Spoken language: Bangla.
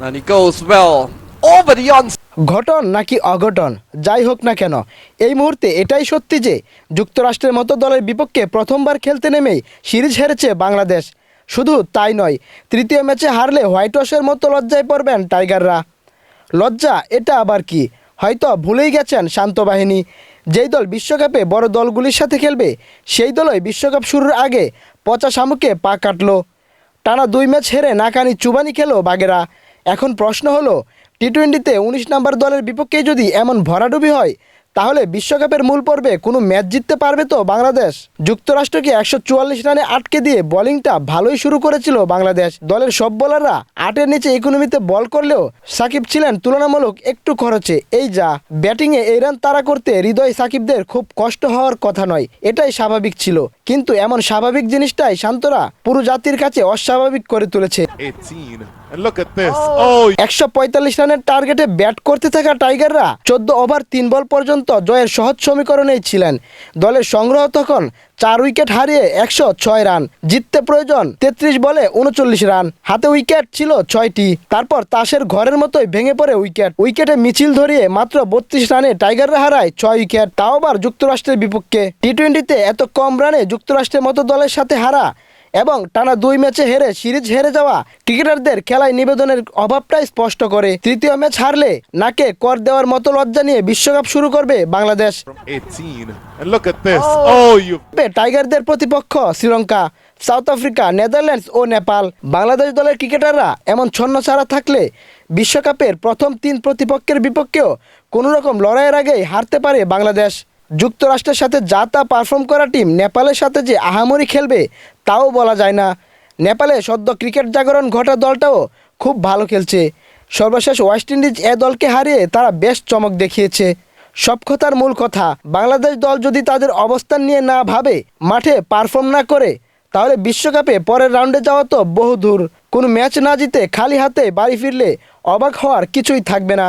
And he goes, well over the. ঘটন নাকি অঘটন? যাই হোক না কেন, এই মুহূর্তে এটাই সত্যি যে যুক্তরাষ্ট্রের মতো দলের বিপক্ষে প্রথমবার খেলতে নেমেই সিরিজ হেরেছে বাংলাদেশ। শুধু তাই নয়, তৃতীয় ম্যাচে হারলে হোয়াইট ওয়াশের মতো লজ্জায় পড়বেন টাইগাররা। লজ্জা, এটা আবার কি? হয়তো ভুলেই গেছেন শান্ত বাহিনী। যেই দল বিশ্বকাপে বড় দলগুলির সাথে খেলবে, সেই দলই বিশ্বকাপ শুরুর আগে পচা শামুকে পা কাটল। টানা দুই ম্যাচ হেরে নাকানি চুবানি খেলো বাগেরা। এখন প্রশ্ন হলো টি টোয়েন্টিতে উনিশ নম্বর দলের বিপক্ষে যদি এমন ভরাডুবি হয়, তাহলে বিশ্বকাপের মূল পর্বে কোনো ম্যাচ জিততে পারবে তো বাংলাদেশ? যুক্তরাষ্ট্রকে একশো চুয়াল্লিশ রানে আটকে দিয়ে বোলিংটা ভালোই শুরু করেছিল বাংলাদেশ? দলের সব বোলাররা আটের নিচে ইকোনমিতে বল করলেও সাকিব ছিলেন তুলনামূলক একটু খরচে। এই যা, ব্যাটিংয়ে এই রান তাড়া করতে হৃদয় সাকিবদের খুব কষ্ট হওয়ার কথা নয়, এটাই স্বাভাবিক ছিল। কিন্তু এমন স্বাভাবিক জিনিসটাই শান্তরা পুরো জাতির কাছে অস্বাভাবিক করে তুলেছে। 18. And look at this. Oh, একশো পঁয়তাল্লিশ রানের টার্গেটে ব্যাট করতে থাকা টাইগাররা চোদ্দ ওভার তিন বল পর্যন্ত জয়ের সহজ সমীকরণেই ছিলেন। দলের সংগ্রহ তখন চার উইকেট হারিয়ে একশো ছয় রান। জিততে প্রয়োজন তেত্রিশ বলে উনচল্লিশ রান। হাতে উইকেট ছিল ছয়টি। তারপর তাসের ঘরের মতোই ভেঙে পড়ে উইকেট উইকেটে মিছিল ধরিয়ে মাত্র বত্রিশ রানে টাইগাররা হারায় ছয় উইকেট তাও আবার যুক্তরাষ্ট্রের বিপক্ষে। টি টোয়েন্টিতে এত কম রানে যুক্তরাষ্ট্রের মতো দলের সাথে হারা এবং টানা দুই ম্যাচে হেরে সিরিজ হেরে যাওয়া ক্রিকেটারদের খেলায় নিবেদনের অভাবটাই স্পষ্ট করে তৃতীয় ম্যাচ হারলে নাকে কর দেওয়ার মতো লজ্জা নিয়ে বিশ্বকাপ শুরু করবে Bangladesh from 18. And look at this. Oh, you. টাইগারদের প্রতিপক্ষ শ্রীলঙ্কা সাউথ আফ্রিকা নেদারল্যান্ডস ও নেপাল বাংলাদেশ দলের ক্রিকেটাররা এমন ছন্ন ছাড়া থাকলে বিশ্বকাপের প্রথম তিন প্রতিপক্ষের বিপক্ষেও কোনো রকম লড়াইয়ের আগেই হারতে পারে বাংলাদেশ যুক্তরাষ্ট্রের সাথে যা তা পারফর্ম করা টিম নেপালের সাথে যে আহামরি খেলবে, তাও বলা যায় না। নেপালে সদ্য ক্রিকেট জাগরণ ঘটা দলটাও খুব ভালো খেলছে। সর্বশেষ ওয়েস্ট ইন্ডিজ এ দলকে হারিয়ে তারা বেশ চমক দেখিয়েছে। সব কথার মূল কথা, বাংলাদেশ দল যদি তাদের অবস্থান নিয়ে না ভাবে, মাঠে পারফর্ম না করে, তাহলে বিশ্বকাপে পরের রাউন্ডে যাওয়া তো বহু দূর। কোনো ম্যাচ না জিতে খালি হাতে বাড়ি ফিরলে অবাক হওয়ার কিছুই থাকবে না।